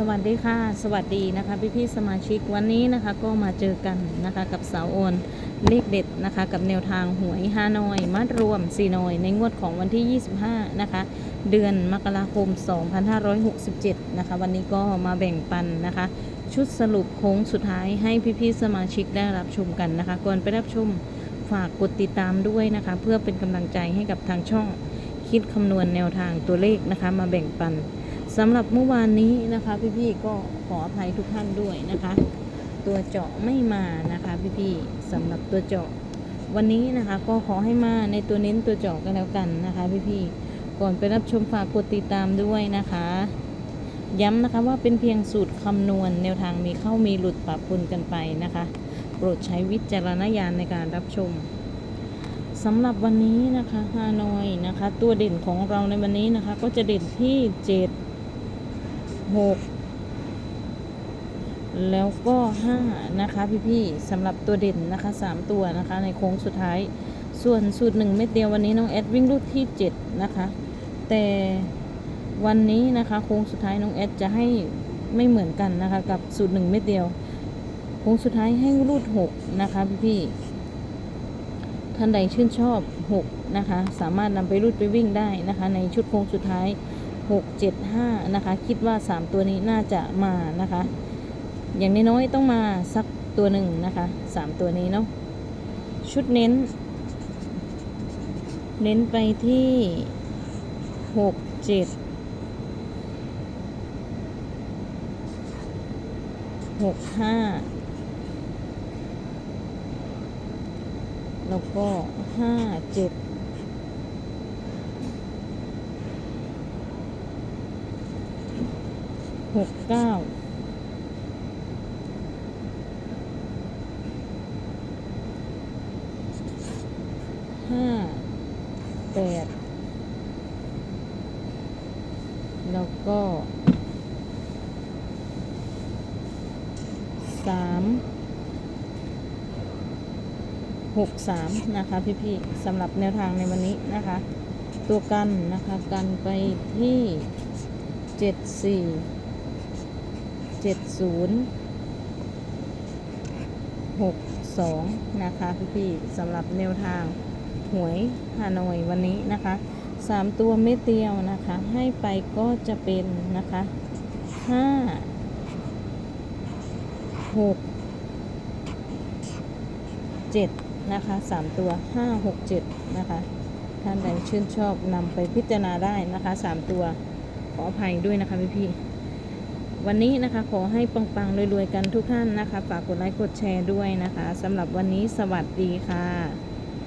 สวัสดีค่ะ สวัสดีนะคะพี่พี่ๆสมาชิกวันนี้นะคะก็มาเจอกันนะคะกับสาวโอนเลขเด็ดนะคะกับแนวทางหวยฮานอย มัดรวมซีนอย ในงวดของวันที่ 25 นะคะ เดือนมกราคม 2567 นะคะ วันนี้ก็มาแบ่งปันนะคะ ชุดสรุปโค้งสุดท้ายให้พี่พี่ๆสมาชิกได้รับชมกันนะคะ ก่อนไปรับชมฝากกดติดตามด้วยนะคะ เพื่อเป็นกำลังใจให้กับทางช่องคิดคำนวณแนวทางตัวเลขนะคะ มาแบ่งปัน สำหรับเมื่อวานนี้นะคะ พี่ๆก็ขออภัยทุกท่านด้วยนะคะ ตัวเจาะไม่มานะคะ พี่ๆสำหรับตัวเจาะวันนี้นะคะก็ขอให้มาในตัวเน้นตัวเจาะกันแล้วกันนะคะ พี่ๆก่อนไปรับชมฝากกดติดตามด้วยนะคะ ย้ำนะคะว่าเป็นเพียงสูตรคำนวณแนวทางมีเข้ามีหลุดปรับปนกันไปนะคะ โปรดใช้วิจารณญาณในการรับชมสำหรับวันนี้นะคะฮานอยนะคะ ตัวเด่นของเราในวันนี้นะคะ ก็จะเด่นที่เจด หกแล้วก็ห้านะคะพี่ๆสำหรับตัวเด่นนะคะสามตัวนะคะในโค้งสุดท้าย ส่วนสูตรหนึ่งเม็ดเดียววันนี้น้องแอดวิ่งรูดที่เจ็ดนะคะ แต่วันนี้นะคะโค้งสุดท้ายน้องแอดจะให้ไม่เหมือนกันนะคะกับสูตรหนึ่งเม็ดเดียวโค้งสุดท้ายให้รูดหกนะคะพี่ๆท่านใดชื่นชอบหกนะคะสามารถนำไปรูดไปวิ่งได้นะคะในชุดโค้งสุดท้าย 6 7 5 นะคะ คิดว่า 3 ตัวนี้น่าจะมานะคะ อย่างน้อยๆต้องมาสักตัวหนึ่งนะคะ 3 ตัวนี้เนาะชุดเน้น เน้นไปที่ 6 7 6 5 แล้วก็ 5 7 หกเก้าห้าแปดแล้วก็สามหกสามนะคะพี่ๆสำหรับแนวทางในวันนี้นะคะ ตัวกันนะคะ กันไปที่เจ็ดสี่ เจ็ดศูนย์หกสองนะคะพี่ๆสำหรับแนวทางหวยฮานอยวันนี้นะคะสามตัวเม็ดเดียวนะคะ ให้ไปก็จะเป็นนะคะห้าหกเจ็ดนะคะสามตัวห้าหกเจ็ดนะคะท่านใดชื่นชอบนำไปพิจารณาได้นะคะสามตัวขออภัยด้วยนะคะพี่ๆ วันนี้นะคะขอให้ปังๆรวยๆกันทุกท่านนะคะ ฝากกดไลค์กดแชร์ด้วยนะคะสำหรับวันนี้สวัสดีค่ะ